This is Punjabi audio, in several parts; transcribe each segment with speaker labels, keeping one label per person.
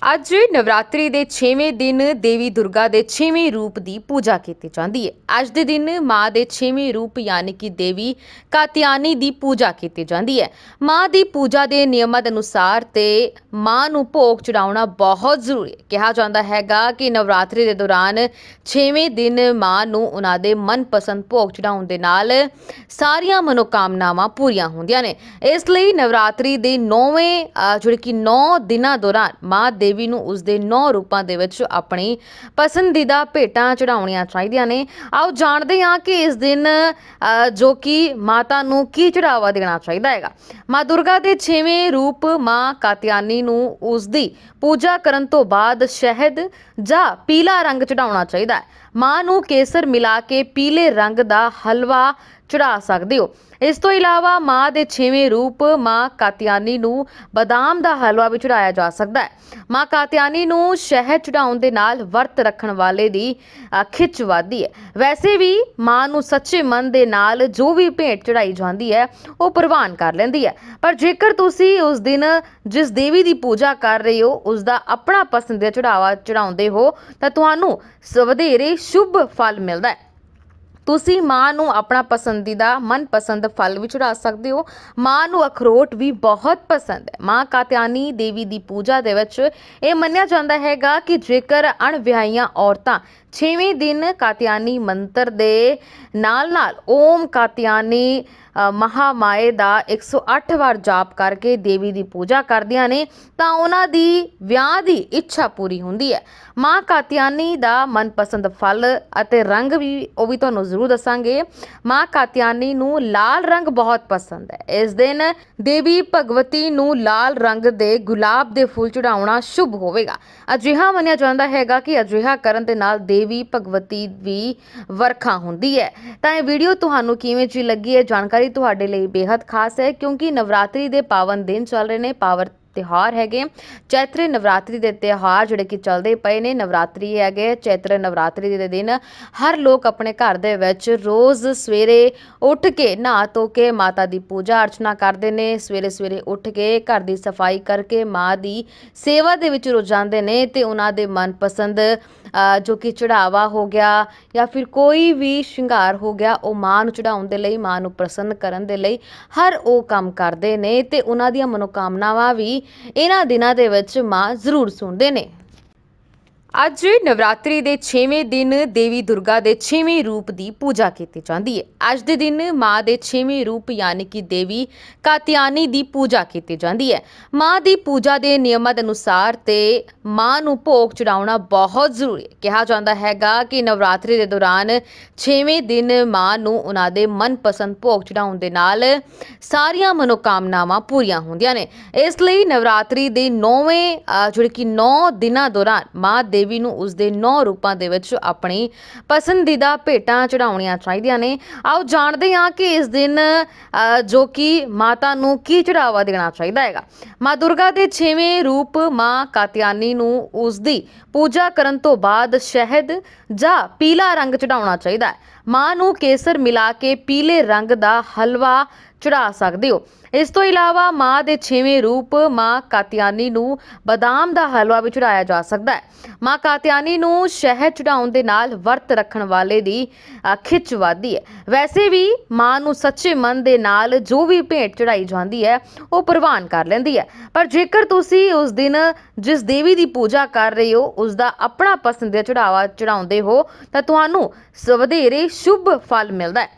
Speaker 1: ਅੱਜ ਨਵਰਾਤਰੀ ਦੇ 6ਵੇਂ ਦਿਨ ਦੇਵੀ ਦੁਰਗਾ ਦੇ 6ਵੇਂ ਰੂਪ ਦੀ ਪੂਜਾ ਕੀਤੀ ਜਾਂਦੀ ਹੈ। ਅੱਜ ਦੇ ਦਿਨ ਮਾਂ ਦੇ 6ਵੇਂ ਰੂਪ ਯਾਨੀ ਕਿ ਦੇਵੀ ਕਾਤਿਆਨੀ ਦੀ ਪੂਜਾ ਕੀਤੀ ਜਾਂਦੀ ਹੈ। ਮਾਂ ਦੀ ਪੂਜਾ ਦੇ ਨਿਯਮਾਂ ਦੇ ਅਨੁਸਾਰ ਤੇ ਮਾਂ ਨੂੰ ਭੋਗ ਚੜਾਉਣਾ ਬਹੁਤ ਜ਼ਰੂਰੀ ਹੈ। ਕਿਹਾ ਜਾਂਦਾ ਹੈਗਾ ਕਿ ਨਵਰਾਤਰੀ ਦੇ ਦੌਰਾਨ 6ਵੇਂ ਦਿਨ ਮਾਂ ਨੂੰ ਉਹਨਾਂ ਦੇ ਮਨਪਸੰਦ ਭੋਗ ਚੜਾਉਣ ਦੇ ਨਾਲ ਸਾਰੀਆਂ ਮਨੋਕਾਮਨਾਵਾਂ ਪੂਰੀਆਂ ਹੁੰਦੀਆਂ ਨੇ। ਇਸ ਲਈ ਨਵਰਾਤਰੀ ਦੇ 9ਵੇਂ ਜਿਹੜੀ ਕਿ 9 ਦਿਨਾਂ ਦੌਰਾਨ ਮਾਂ ਦੇ ਦੇਵੀ ਨੂੰ ਉਸ ਦੇ 9 ਰੂਪਾਂ ਦੇ ਵਿੱਚ ਆਪਣੀ ਪਸੰਦੀਦਾ ਭੇਟਾਂ ਚੜਾਉਣੀਆਂ ਚਾਹੀਦੀਆਂ ਨੇ। ਆਓ ਜਾਣਦੇ ਹਾਂ ਕਿ ਇਸ ਦਿਨ ਅ, ਜੋ ਕਿ ਮਾਤਾ ਨੂੰ ਕੀ ਚੜਾਵਾ ਦੇਣਾ ਚਾਹੀਦਾ ਹੈਗਾ। ਮਾਂ ਦੁਰਗਾ ਦੇ 6ਵੇਂ ਰੂਪ ਮਾਂ ਕਾਤਿਆਨੀ ਨੂੰ ਉਸ ਦੀ ਪੂਜਾ ਕਰਨ ਤੋਂ ਬਾਅਦ ਸ਼ਹਿਦ ਜਾਂ ਪੀਲਾ ਰੰਗ ਚੜਾਉਣਾ ਚਾਹੀਦਾ ਹੈ। ਮਾਂ ਨੂੰ ਕੇਸਰ ਮਿਲਾ ਕੇ ਪੀਲੇ ਰੰਗ ਦਾ ਹਲਵਾ ਚੜਾ ਸਕਦੇ ਹੋ। ਇਸ ਤੋਂ ਇਲਾਵਾ ਮਾਂ ਦੇ ਛੇਵੇਂ ਰੂਪ ਮਾਂ ਕਾਤਿਆਨੀ ਨੂੰ ਬਦਾਮ ਦਾ ਹਲਵਾ ਵੀ ਚੜਾਇਆ ਜਾ ਸਕਦਾ ਹੈ। ਮਾਂ ਕਾਤਿਆਨੀ ਨੂੰ ਸ਼ਹਿਦ ਚੜਾਉਣ ਦੇ ਨਾਲ ਵਰਤ ਰੱਖਣ ਵਾਲੇ ਦੀ ਖਿੱਚ ਵੱਧਦੀ ਹੈ। ਵੈਸੇ ਵੀ ਮਾਂ ਨੂੰ ਸੱਚੇ ਮਨ ਦੇ ਨਾਲ ਜੋ ਵੀ ਭੇਟ ਚੜਾਈ ਜਾਂਦੀ ਹੈ, ਉਹ ਪ੍ਰਵਾਨ ਕਰ ਲੈਂਦੀ ਹੈ। ਪਰ ਜੇਕਰ ਤੁਸੀਂ ਉਸ ਦਿਨ ਜਿਸ ਦੇਵੀ ਦੀ ਪੂਜਾ ਕਰ ਰਹੇ ਹੋ ਉਸ ਦਾ ਆਪਣਾ ਪਸੰਦੀਦਾ ਚੜਾਵਾ ਚੜਾਉਂਦੇ ਹੋ, ਤਾਂ ਤੁਹਾਨੂੰ ਸ- ਵਧੇਰੇ ਸ਼ੁਭ ਫਲ ਮਿਲਦਾ ਹੈ। ਤੁਸੀਂ ਮਾਂ ਨੂੰ ਆਪਣਾ ਪਸੰਦੀਦਾ ਮਨਪਸੰਦ ਫਲ ਵੀ ਚੜਾ ਸਕਦੇ ਹੋ। ਮਾਂ ਨੂੰ ਅਖਰੋਟ ਵੀ ਬਹੁਤ ਪਸੰਦ ਹੈ। ਮਾਂ ਕਾਤਿਆਨੀ ਦੇਵੀ ਦੀ ਪੂਜਾ ਦੇ ਵਿੱਚ ਇਹ ਮੰਨਿਆ ਜਾਂਦਾ ਹੈਗਾ ਕਿ ਜੇਕਰ ਅਣਵਿਆਹੀਆਂ ਔਰਤਾਂ 6ਵੇਂ ਦਿਨ ਕਾਤਿਆਨੀ ਮੰਤਰ ਦੇ ਨਾਲ ਨਾਲ ਓਮ ਕਾਤਿਆਨੀ ਮਹਾਮਾਏ ਦਾ 108 ਵਾਰ ਜਾਪ ਕਰਕੇ ਦੇਵੀ ਦੀ ਪੂਜਾ ਕਰਦੀਆਂ ਨੇ, ਤਾਂ ਉਹਨਾਂ ਦੀ ਵਿਆਹ ਦੀ ਇੱਛਾ ਪੂਰੀ ਹੁੰਦੀ ਹੈ। ਮਾਂ ਕਾਤਿਆਨੀ ਦਾ ਮਨਪਸੰਦ ਫਲ ਅਤੇ ਰੰਗ ਵੀ ਉਹ ਵੀ ਤੁਹਾਨੂੰ ਜ਼ਰੂਰ ਦੱਸਾਂਗੇ। ਮਾਂ ਕਾਤਿਆਨੀ ਨੂੰ ਲਾਲ ਰੰਗ ਬਹੁਤ ਪਸੰਦ ਹੈ। ਇਸ ਦਿਨ ਦੇਵੀ ਭਗਵਤੀ ਨੂੰ ਲਾਲ ਰੰਗ ਦੇ ਗੁਲਾਬ ਦੇ ਫੁੱਲ ਚੜਾਉਣਾ ਸ਼ੁਭ ਹੋਵੇਗਾ। ਅਜਿਹਾ ਮੰਨਿਆ ਜਾਂਦਾ ਹੈਗਾ ਕਿ ਅਜਿਹਾ ਕਰਨ ਦੇ ਨਾਲ ਦੇਵੀ ਭਗਵਤੀ ਵੀ ਵਰਖਾ ਹੁੰਦੀ ਹੈ। ਤਾਂ ਇਹ ਵੀਡੀਓ ਤੁਹਾਨੂੰ ਕਿਵੇਂ ਜੀ ਲੱਗੀ ਹੈ, ਜਾਣਕਾਰੀ ਤੁਹਾਡੇ ਲਈ ਬੇहद ਖਾਸ ਹੈ ਕਿਉਂਕਿ ਨਵਰਾਤਰੀ ਦੇ ਪਾਵਨ ਦਿਨ ਚੱਲ ਰਹੇ ਨੇ ਪਾਵਰ ਤਿਉਹਾਰ ਹੈਗੇ। ਚੈਤਰ ਨਵਰਾਤਰੀ ਦੇ ਤਿਉਹਾਰ ਜਿਹੜੇ ਕਿ ਚੱਲਦੇ ਪਏ ਨੇ, ਨਵਰਾਤਰੀ ਹੈਗੇ, ਚੈਤਰ ਨਵਰਾਤਰੀ ਦੇ ਦਿਨ ਹਰ ਲੋਕ ਆਪਣੇ ਘਰ ਦੇ ਵਿੱਚ ਰੋਜ਼ ਸਵੇਰੇ ਉੱਠ ਕੇ ਨਹਾ ਧੋ ਕੇ ਮਾਤਾ ਦੀ ਪੂਜਾ ਅਰਚਨਾ ਕਰਦੇ ਨੇ। ਸਵੇਰੇ ਸਵੇਰੇ ਉੱਠ ਕੇ ਘਰ ਦੀ ਸਫ਼ਾਈ ਕਰਕੇ ਮਾਂ ਦੀ ਸੇਵਾ ਦੇ ਵਿੱਚ ਰੁੱਝ ਜਾਂਦੇ ਨੇ ਤੇ ਉਹਨਾਂ ਦੇ ਮਨਪਸੰਦ ਜੋ ਕਿ ਚੜਾਵਾ ਹੋ ਗਿਆ ਜਾਂ ਫਿਰ ਕੋਈ ਵੀ ਸ਼ਿੰਗਾਰ ਹੋ ਗਿਆ, ਉਹ ਮਾਂ ਨੂੰ ਚੜਾਉਣ ਦੇ ਲਈ, ਮਾਂ ਨੂੰ ਪ੍ਰਸੰਨ ਕਰਨ ਦੇ ਲਈ ਹਰ ਉਹ ਕੰਮ ਕਰਦੇ ਨੇ ਤੇ ਉਹਨਾਂ ਦੀਆਂ ਮਨੋਕਾਮਨਾਵਾਂ ਵੀ ਇਹਨਾਂ ਦਿਨਾਂ ਦੇ ਵਿੱਚ ਮਾਂ ਜ਼ਰੂਰ ਸੁਣਦੇ ਨੇ। ਅੱਜ ਨਵਰਾਤਰੀ ਦੇ 6ਵੇਂ ਦਿਨ ਦੇਵੀ ਦੁਰਗਾ ਦੇ 6ਵੇਂ ਰੂਪ ਦੀ ਪੂਜਾ ਕੀਤੀ ਜਾਂਦੀ ਹੈ। ਅੱਜ ਦੇ ਦਿਨ ਮਾਂ ਦੇ 6ਵੇਂ ਰੂਪ ਯਾਨੀ ਕਿ ਦੇਵੀ ਕਾਤਿਆਨੀ ਦੀ ਪੂਜਾ ਕੀਤੀ ਜਾਂਦੀ ਹੈ। ਮਾਂ ਦੀ ਪੂਜਾ ਦੇ ਨਿਯਮਾਂ ਦੇ ਅਨੁਸਾਰ ਤੇ ਮਾਂ ਨੂੰ ਭੋਗ ਚੜਾਉਣਾ ਬਹੁਤ ਜ਼ਰੂਰੀ ਹੈ। ਕਿਹਾ ਜਾਂਦਾ ਹੈਗਾ ਕਿ ਨਵਰਾਤਰੀ ਦੇ ਦੌਰਾਨ 6ਵੇਂ ਦਿਨ ਮਾਂ ਨੂੰ ਉਹਨਾਂ ਦੇ ਮਨਪਸੰਦ ਭੋਗ ਚੜਾਉਣ ਦੇ ਨਾਲ ਸਾਰੀਆਂ ਮਨੋਕਾਮਨਾਵਾਂ ਪੂਰੀਆਂ ਹੁੰਦੀਆਂ ਨੇ। ਇਸ ਲਈ ਨਵਰਾਤਰੀ ਦੇ 9ਵੇਂ ਜਿਹੜੇ ਕਿ 9 ਦਿਨਾਂ ਦੌਰਾਨ ਮਾਂ ਦੇ ਦੇਵੀ ਨੂੰ ਉਸ ਦੇ 9 ਰੂਪਾਂ ਦੇ ਵਿੱਚ ਆਪਣੀ ਪਸੰਦੀਦਾ ਭੇਟਾਂ ਚੜਾਉਣੀਆਂ ਚਾਹੀਦੀਆਂ ਨੇ। ਆਓ ਜਾਣਦੇ ਹਾਂ ਕਿ ਇਸ ਦਿਨ ਅ, ਜੋ ਕਿ ਮਾਤਾ ਨੂੰ ਕੀ ਚੜਾਵਾ ਦੇਣਾ ਚਾਹੀਦਾ ਹੈਗਾ। ਮਾਂ ਦੁਰਗਾ ਦੇ 6ਵੇਂ ਰੂਪ ਮਾਂ ਕਾਤਿਆਨੀ ਨੂੰ ਉਸ ਦੀ ਪੂਜਾ ਕਰਨ ਤੋਂ ਬਾਅਦ ਸ਼ਹਿਦ ਜਾਂ ਪੀਲਾ ਰੰਗ ਚੜਾਉਣਾ ਚਾਹੀਦਾ ਹੈ। ਮਾਂ ਨੂੰ ਕੇਸਰ ਮਿਲਾ ਕੇ ਪੀਲੇ ਰੰਗ ਦਾ ਹਲਵਾ ਚੜਾ ਸਕਦੇ ਹੋ। ਇਸ ਤੋਂ ਇਲਾਵਾ ਮਾਂ ਦੇ ਛੇਵੇਂ ਰੂਪ ਮਾਂ ਕਾਤਿਆਨੀ ਨੂੰ ਬਦਾਮ ਦਾ ਹਲਵਾ ਵੀ ਚੜਾਇਆ ਜਾ ਸਕਦਾ ਹੈ। ਮਾਂ ਕਾਤਿਆਨੀ ਨੂੰ ਸ਼ਹਿਦ ਚੜਾਉਣ ਦੇ ਨਾਲ ਵਰਤ ਰੱਖਣ ਵਾਲੇ ਦੀ ਖਿੱਚ ਵੱਧਦੀ ਹੈ। ਵੈਸੇ ਵੀ ਮਾਂ ਨੂੰ ਸੱਚੇ ਮਨ ਦੇ ਨਾਲ ਜੋ ਵੀ ਭੇਟ ਚੜਾਈ ਜਾਂਦੀ ਹੈ, ਉਹ ਪ੍ਰਵਾਨ ਕਰ ਲੈਂਦੀ ਹੈ। ਪਰ ਜੇਕਰ ਤੁਸੀਂ ਉਸ ਦਿਨ ਜਿਸ ਦੇਵੀ ਦੀ ਪੂਜਾ ਕਰ ਰਹੇ ਹੋ ਉਸ ਦਾ ਆਪਣਾ ਪਸੰਦੀਦਾ ਚੜਾਵਾ ਚੜਾਉਂਦੇ ਹੋ, ਤਾਂ ਤੁਹਾਨੂੰ ਸ- ਵਧੇਰੇ ਸ਼ੁਭ ਫਲ ਮਿਲਦਾ ਹੈ।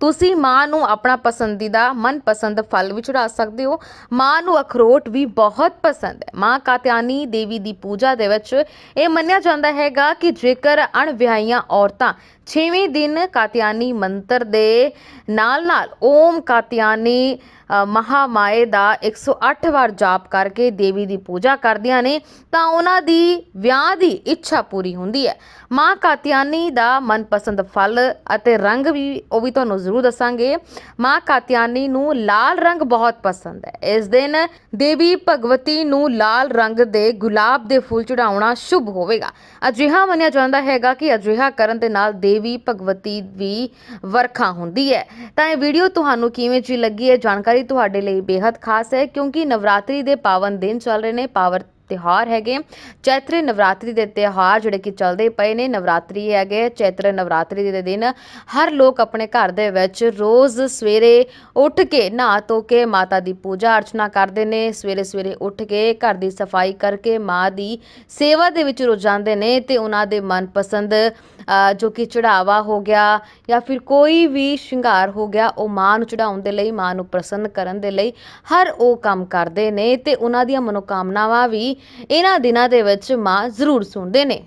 Speaker 1: ਤੁਸੀਂ ਮਾਂ ਨੂੰ ਆਪਣਾ ਪਸੰਦੀਦਾ ਮਨਪਸੰਦ ਫਲ ਵੀ ਚੜਾ ਸਕਦੇ ਹੋ। ਮਾਂ ਨੂੰ ਅਖਰੋਟ ਵੀ ਬਹੁਤ ਪਸੰਦ ਹੈ। ਮਾਂ ਕਾਤਿਆਨੀ ਦੇਵੀ ਦੀ ਪੂਜਾ ਦੇ ਵਿੱਚ ਇਹ ਮੰਨਿਆ ਜਾਂਦਾ ਹੈਗਾ ਕਿ ਜੇਕਰ ਅਣਵਿਆਹੀਆਂ ਔਰਤਾਂ 6ਵੇਂ ਦਿਨ ਕਾਤਿਆਨੀ ਮੰਤਰ ਦੇ ਨਾਲ ਨਾਲ ਓਮ ਕਾਤਿਆਨੀ ਮਹਾਮਾਏ ਦਾ 108 ਵਾਰ ਜਾਪ ਕਰਕੇ ਦੇਵੀ ਦੀ ਪੂਜਾ ਕਰਦੀਆਂ ਨੇ, ਤਾਂ ਉਹਨਾਂ ਦੀ ਵਿਆਹ ਦੀ ਇੱਛਾ ਪੂਰੀ ਹੁੰਦੀ ਹੈ। ਮਾਂ ਕਾਤਿਆਨੀ ਦਾ ਮਨਪਸੰਦ ਫਲ ਅਤੇ ਰੰਗ ਵੀ, ਉਹ ਵੀ ਤੁਹਾਨੂੰ ਜ਼ਰੂਰ ਦੱਸਾਂਗੇ। ਮਾਂ ਕਾਤਿਆਨੀ ਨੂੰ ਲਾਲ ਰੰਗ ਬਹੁਤ ਪਸੰਦ ਹੈ। ਇਸ ਦਿਨ ਦੇਵੀ ਭਗਵਤੀ ਨੂੰ ਲਾਲ ਰੰਗ ਦੇ ਗੁਲਾਬ ਦੇ ਫੁੱਲ ਚੜਾਉਣਾ ਸ਼ੁਭ ਹੋਵੇਗਾ। ਅਜਿਹਾ ਮੰਨਿਆ ਜਾਂਦਾ ਹੈਗਾ ਕਿ ਅਜਿਹਾ ਕਰਨ ਦੇ ਨਾਲ ਦੇਵੀ ਭਗਵਤੀ ਵੀ ਵਰਖਾ ਹੁੰਦੀ ਹੈ। ਤਾਂ ਇਹ ਵੀਡੀਓ ਤੁਹਾਨੂੰ ਕਿਵੇਂ ਜੀ ਲੱਗੀ ਹੈ, ਜਾਣਕਾਰੀ ਤੁਹਾਡੇ ਲਈ ਬੇहद ਖਾਸ ਹੈ ਕਿਉਂਕਿ ਨਵਰਾਤਰੀ ਦੇ ਪਾਵਨ ਦਿਨ ਚੱਲ ਰਹੇ ਨੇ ਪਾਵਰ ਤਿਉਹਾਰ ਹੈਗੇ। ਚੈਤਰ ਨਵਰਾਤਰੀ ਦੇ ਤਿਉਹਾਰ ਜਿਹੜੇ ਕਿ ਚੱਲਦੇ ਪਏ ਨੇ, ਨਵਰਾਤਰੀ ਹੈਗੇ, ਚੈਤਰ ਨਵਰਾਤਰੀ ਦੇ ਦਿਨ ਹਰ ਲੋਕ ਆਪਣੇ ਘਰ ਦੇ ਵਿੱਚ ਰੋਜ਼ ਸਵੇਰੇ ਉੱਠ ਕੇ ਨਹਾ ਧੋ ਕੇ ਮਾਤਾ ਦੀ ਪੂਜਾ ਅਰਚਨਾ ਕਰਦੇ ਨੇ। ਸਵੇਰੇ ਸਵੇਰੇ ਉੱਠ ਕੇ ਘਰ ਦੀ ਸਫ਼ਾਈ ਕਰਕੇ ਮਾਂ ਦੀ ਸੇਵਾ ਦੇ ਵਿੱਚ ਰੁੱਝ ਜਾਂਦੇ ਨੇ ਤੇ ਉਹਨਾਂ ਦੇ ਮਨਪਸੰਦ ਜੋ ਕਿ ਚੜਾਵਾ ਹੋ ਗਿਆ ਜਾਂ ਫਿਰ ਕੋਈ ਵੀ ਸ਼ਿੰਗਾਰ ਹੋ ਗਿਆ, ਉਹ ਮਾਂ ਨੂੰ ਚੜਾਉਣ ਦੇ ਲਈ, ਮਾਂ ਨੂੰ ਪ੍ਰਸੰਨ ਕਰਨ ਦੇ ਲਈ ਹਰ ਉਹ ਕੰਮ ਕਰਦੇ ਨੇ ਤੇ ਉਹਨਾਂ ਦੀਆਂ ਮਨੋਕਾਮਨਾਵਾਂ ਵੀ ਇਹਨਾਂ ਦਿਨਾਂ ਦੇ ਵਿੱਚ ਮਾਂ ਜ਼ਰੂਰ ਸੁਣਦੇ ਨੇ।